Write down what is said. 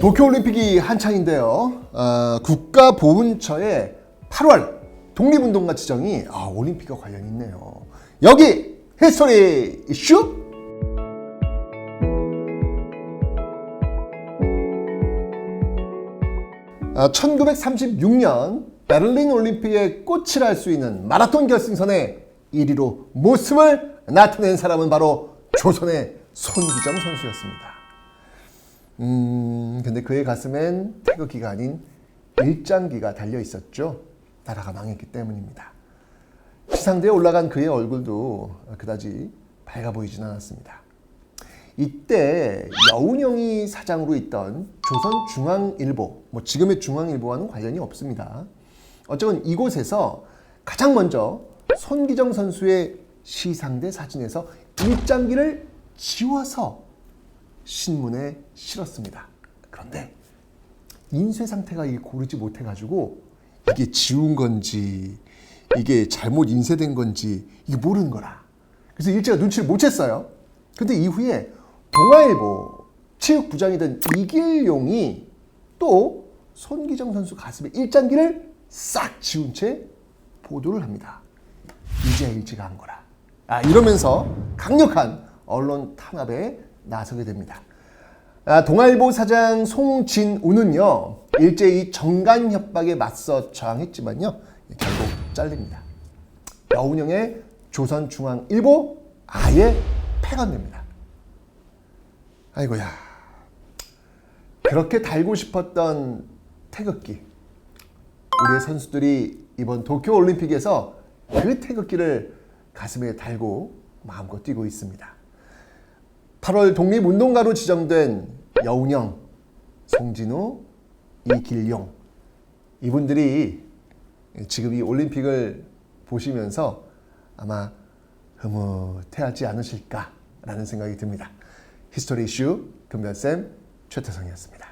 도쿄올림픽이 한창인데요. 어, 국가보훈처의 8월 독립운동가 지정이 아, 올림픽과 관련이 있네요. 여기 히스토리 이슈 아, 1936년 베를린 올림픽의 꽃이라 할 수 있는 마라톤 결승선에 1위로 모습을 나타낸 사람은 바로 조선의 손기정 선수였습니다. 음, 근데 그의 가슴엔 태극기가 아닌 일장기가 달려 있었죠. 나라가 망했기 때문입니다. 시상대에 올라간 그의 얼굴도 그다지 밝아 보이진 않았습니다. 이때 여운형이 사장으로 있던 조선중앙일보, 뭐 지금의 중앙일보와는 관련이 없습니다. 어쨌건 이곳에서 가장 먼저 손기정 선수의 시상대 사진에서 일장기를 지워서 신문에 실었습니다. 그런데 인쇄 상태가 이게 고르지 못해 가지고 이게 지운 건지 이게 잘못 인쇄된 건지 이게 모르는 거라. 그래서 일제가 눈치를 못 챘어요. 근데 이후에 동아일보 체육부장이던 이길용이 또 손기정 선수 가슴에 일장기를 싹 지운 채 보도를 합니다. 이제야 일제가 한 거라. 아, 이러면서 강력한 언론 탄압에 나서게 됩니다. 아, 동아일보 사장 송진우는요 일제히 정간 협박에 맞서 저항했지만요 결국 잘립니다. 여운형의 조선중앙일보 아예 폐간됩니다. 아이고야 그렇게 달고 싶었던 태극기 우리의 선수들이 이번 도쿄 올림픽에서 그 태극기를 가슴에 달고 마음껏 뛰고 있습니다. 8월 독립운동가로 지정된 여운형, 송진우, 이길용 이분들이 지금 이 올림픽을 보시면서 아마 흐뭇해하지 않으실까라는 생각이 듭니다. 히스토리 이슈 금별쌤 최태성이었습니다.